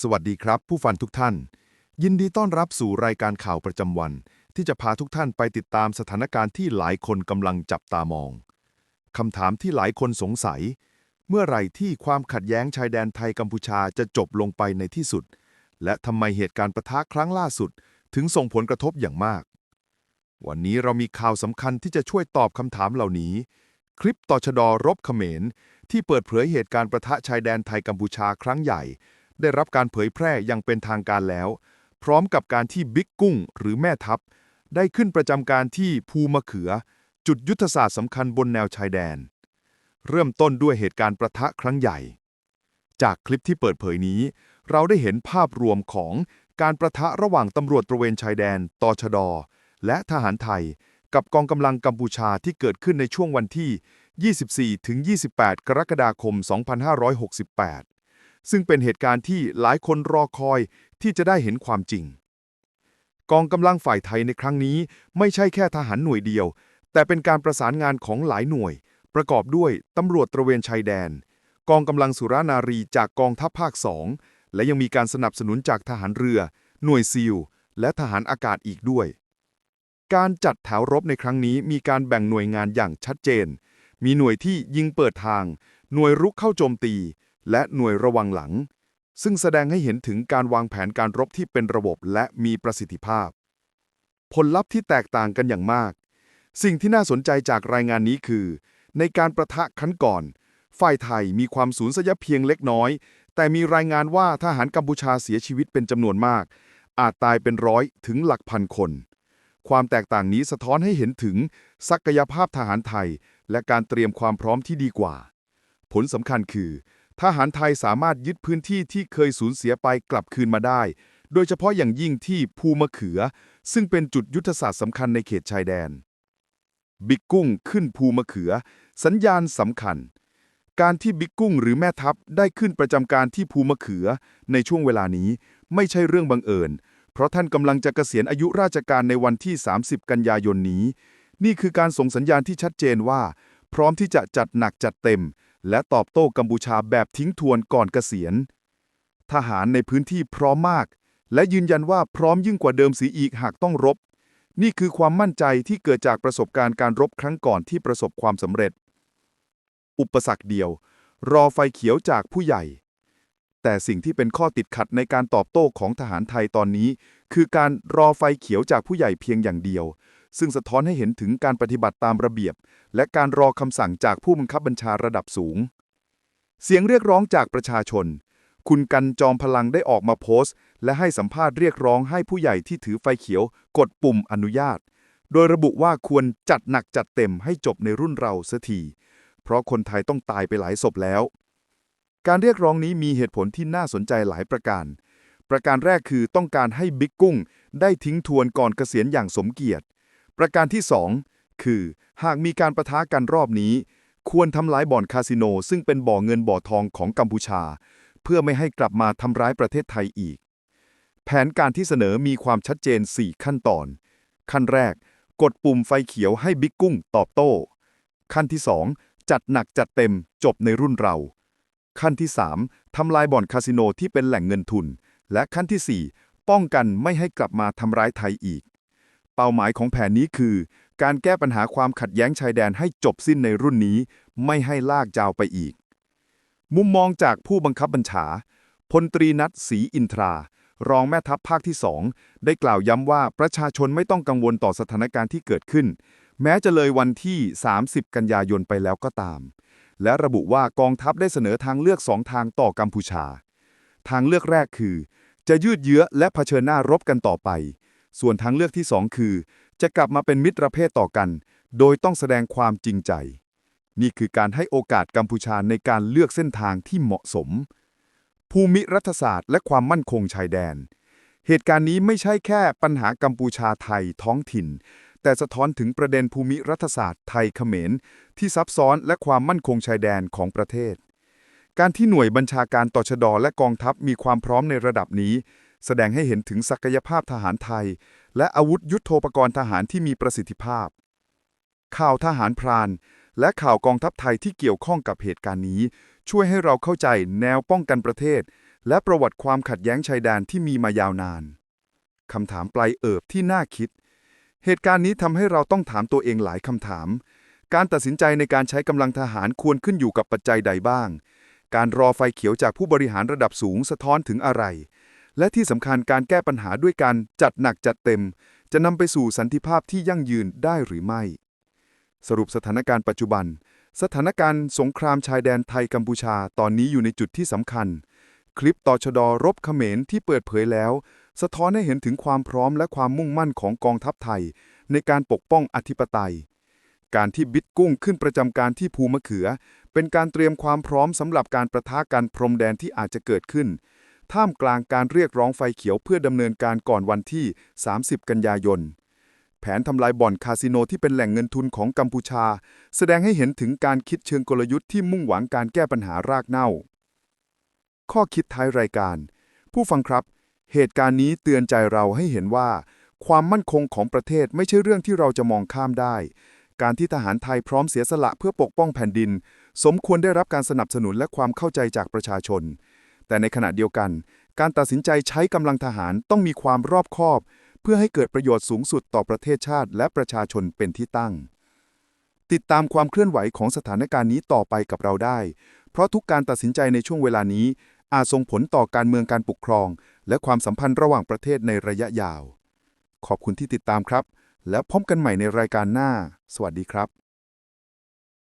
สวัสดีครับ ผู้ฟังทุกท่าน ยินดีต้อนรับสู่รายการข่าวประจำวัน ที่จะพาทุกท่านไปติดตามสถานการณ์ที่หลายคนกำลังจับตามองคำถามที่หลายคนสงสัย เมื่อไหร่ที่ความขัดแย้งชายแดนไทยกัมพูชาจะจบลงไปในที่สุด และทำไมเหตุการณ์ประทะครั้งล่าสุด ถึงส่งผลกระทบอย่างมาก วันนี้เรามีข่าวสำคัญที่จะช่วยตอบคำถามเหล่านี้ คลิปต่อชดรบเขมรที่เปิดเผยเหตุการณ์ประทะชายแดนไทยกัมพูชาครั้งใหญ่ ได้รับการเผยแพร่อย่างเป็นทางการแล้ว พร้อมกับการที่บิ๊กกุ้งหรือแม่ทัพ ได้ขึ้นประจำการที่ภูมะเขือ จุดยุทธศาสตร์สำคัญบนแนวชายแดน เริ่มต้นด้วยเหตุการณ์ประทะครั้งใหญ่ จากคลิปที่เปิดเผยนี้ เราได้เห็นภาพรวมของการประทะระหว่างตำรวจตระเวนชายแดนตชด และทหารไทย กับกองกำลังกัมพูชาที่เกิดขึ้นในช่วงวันที่ 24-28 กรกฎาคม 2568 ซึ่งเป็นเหตุการณ์ที่หลายคนรอคอยที่จะได้เห็นความจริง กองกำลังฝ่ายไทยในครั้งนี้ไม่ใช่แค่ทหารหน่วยเดียว แต่เป็นการประสานงานของหลายหน่วย ประกอบด้วยตำรวจตระเวนชายแดน กองกำลังสุรานารีจากกองทัพภาค2และยังมีการสนับสนุนจากทหารเรือ หน่วยซีลและทหารอากาศอีกด้วย การจัดแถวรบในครั้งนี้มีการแบ่งหน่วยงานอย่างชัดเจน มีหน่วยที่ยิงเปิดทาง หน่วยรุกเข้าโจมตี และหน่วยระวังหลัง ซึ่งแสดงให้เห็นถึงการวางแผนการรบที่เป็นระบบและมีประสิทธิภาพ ผลลัพธ์ที่แตกต่างกันอย่างมาก สิ่งที่น่าสนใจจากรายงานนี้คือ ในการประทะครั้งก่อน ฝ่ายไทยมีความสูญเสียเพียงเล็กน้อย แต่มีรายงานว่าทหารกัมพูชาเสียชีวิตเป็นจำนวนมาก อาจตายเป็นร้อยถึงหลักพันคน ความแตกต่างนี้สะท้อนให้เห็นถึงศักยภาพทหารไทย และการเตรียมความพร้อมที่ดีกว่า ผลสำคัญคือ ทหารไทยสามารถยึดพื้นที่ที่เคยสูญเสียไปกลับคืนมาได้ โดยเฉพาะอย่างยิ่งที่ภูมะเขือ ซึ่งเป็นจุดยุทธศาสตร์สำคัญในเขตชายแดน บิ๊กกุ้งขึ้นภูมะเขือ สัญญาณสำคัญ การที่บิ๊กกุ้งหรือแม่ทัพได้ขึ้นประจำการที่ภูมะเขือ ในช่วงเวลานี้ไม่ใช่เรื่องบังเอิญ เพราะท่านกำลังจะเกษียณอายุราชการในวันที่ 30 กันยายนนี้ นี่คือการส่งสัญญาณที่ชัดเจนว่า พร้อมที่จะจัดหนักจัดเต็ม และตอบโต้กัมพูชาแบบทิ้งทวนก่อนเกษียณ ทหารในพื้นที่พร้อมมาก และยืนยันว่าพร้อมยิ่งกว่าเดิมเสียอีกหากต้องรบ นี่คือความมั่นใจที่เกิดจากประสบการณ์การรบครั้งก่อนที่ประสบความสำเร็จ อุปสรรคเดียว รอไฟเขียวจากผู้ใหญ่ แต่สิ่งที่เป็นข้อติดขัดในการตอบโต้ของทหารไทยตอนนี้ คือการรอไฟเขียวจากผู้ใหญ่เพียงอย่างเดียว ซึ่งสะท้อนให้เห็นถึงการปฏิบัติตามระเบียบ และการรอคำสั่งจากผู้บังคับบัญชาระดับสูง เสียงเรียกร้องจากประชาชน คุณกันจอมพลังได้ออกมาโพสต์ และให้สัมภาษณ์เรียกร้องให้ผู้ใหญ่ที่ถือไฟเขียว กดปุ่มอนุญาต โดยระบุว่าควรจัดหนักจัดเต็มให้จบในรุ่นเราเสียทีเพราะคนไทยต้องตายไปหลายศพแล้ว การเรียกร้องนี้มีเหตุผลที่น่าสนใจหลายประการประการแรกคือต้องการให้บิ๊กกุ้งได้ทิ้งทวนก่อนเกษียณอย่างสมเกียรติ ประการที่ 2 คือ หากมีการประทะกันรอบนี้ ควรทำลายบ่อนคาสิโน ซึ่งเป็นบ่อเงินบ่อทองของกัมพูชา เพื่อไม่ให้กลับมาทำร้ายประเทศไทยอีก แผนการที่เสนอมีความชัดเจน 4 ขั้นตอน ขั้นแรก กดปุ่มไฟเขียวให้บิ๊กกุ้งตอบโต้ ขั้นที่ 2 จัดหนักจัดเต็มจบในรุ่นเรา ขั้นที่ 3ทำลายบ่อนคาสิโนที่เป็นแหล่งเงินทุน และขั้นที่ 4 ป้องกันไม่ให้กลับมาทำร้ายไทยอีก เป้าหมายของแผนนี้คือ การแก้ปัญหาความขัดแย้งชายแดนให้จบสิ้นในรุ่นนี้ ไม่ให้ลากยาวไปอีก มุมมองจากผู้บังคับบัญชาพลตรีนัทศรีอินทรา รองแม่ทัพภาคที่2ได้กล่าวย้ำว่าประชาชนไม่ต้องกังวลต่อสถานการณ์ที่เกิดขึ้น แม้จะเลยวันที่ 30 กันยายนไปแล้วก็ตาม และระบุว่ากองทัพได้เสนอทางเลือกสองทางต่อกัมพูชา ทางเลือกแรกคือ จะยืดเยื้อและเผชิญหน้ารบกันต่อไป ส่วนทางเลือกที่สองคือ จะกลับมาเป็นมิตรเพศต่อกัน โดยต้องแสดงความจริงใจ นี่คือการให้โอกาสกัมพูชาในการเลือกเส้นทางที่เหมาะสม ภูมิรัฐศาสตร์และความมั่นคงชายแดน เหตุการณ์นี้ไม่ใช่แค่ปัญหากัมพูชาไทยท้องถิ่น แต่สะท้อนถึงประเด็นภูมิรัฐศาสตร์ไทยเขมร ที่ซับซ้อนและความมั่นคงชายแดนของประเทศการที่หน่วยบัญชาการต่อชดและกองทัพมีความพร้อมในระดับนี้ แสดงให้เห็นถึงศักยภาพทหารไทย และอาวุธยุโทโธปกรณ์ทหารที่มีประสิทธิภาพ ข่าวทหารพราน และข่าวกองทัพไทยที่เกี่ยวข้องกับเหตุการณ์นี้ ช่วยให้เราเข้าใจแนวป้องกันประเทศ และประวัติความขัดแย้งชายแดนที่มีมายาวนานคำถามปลายเอิบที่น่าคิด เหตุการณ์นี้ทำให้เราต้องถามตัวเองหลายคำถาม การตัดสินใจในการใช้กำลังทหารควรขึ้นอยู่กับปัจจัยใดบ้าง การรอไฟเขียวจากผู้บริหารระดับสูงสะท้อนถึงอะไร และที่สำคัญการแก้ปัญหาด้วยการจัดหนักจัดเต็ม จะนำไปสู่สันติภาพที่ยั่งยืนได้หรือไม่ สรุปสถานการณ์ปัจจุบัน สถานการณ์สงครามชายแดนไทยกัมพูชาตอนนี้อยู่ในจุดที่สำคัญ คลิปต่อชดรบเขมรที่เปิดเผยแล้ว สะท้อนให้เห็นถึงความพร้อมและความมุ่งมั่นของกองทัพไทย ในการปกป้องอธิปไตยการที่บิ๊กกุ้งขึ้นประจำการที่ภูมะเขือ เป็นการเตรียมความพร้อมสำหรับการประทะกันพรมแดนที่อาจจะเกิดขึ้น ท่ามกลางการเรียกร้องไฟเขียวเพื่อดำเนินการก่อนวันที่ 30 กันยายน แผนทำลายบ่อนคาสิโนที่เป็นแหล่งเงินทุนของกัมพูชา แสดงให้เห็นถึงการคิดเชิงกลยุทธ์ที่มุ่งหวังการแก้ปัญหารากเหง้าข้อคิดท้ายรายการ ผู้ฟังครับ เหตุการณ์นี้เตือนใจเราให้เห็นว่า ความมั่นคงของประเทศไม่ใช่เรื่องที่เราจะมองข้ามได้ การที่ทหารไทยพร้อมเสียสละเพื่อปกป้องแผ่นดิน สมควรได้รับการสนับสนุนและความเข้าใจจากประชาชน แต่ในขณะเดียวกัน การตัดสินใจใช้กำลังทหารต้องมีความรอบคอบ เพื่อให้เกิดประโยชน์สูงสุดต่อประเทศชาติและประชาชนเป็นที่ตั้ง ติดตามความเคลื่อนไหวของสถานการณ์นี้ต่อไปกับเราได้ เพราะทุกการตัดสินใจในช่วงเวลานี้ อาจส่งผลต่อการเมืองการปกครอง และความสัมพันธ์ระหว่างประเทศในระยะยาว ขอบคุณที่ติดตามครับ แล้วพบกันใหม่ในรายการหน้า สวัสดีครับ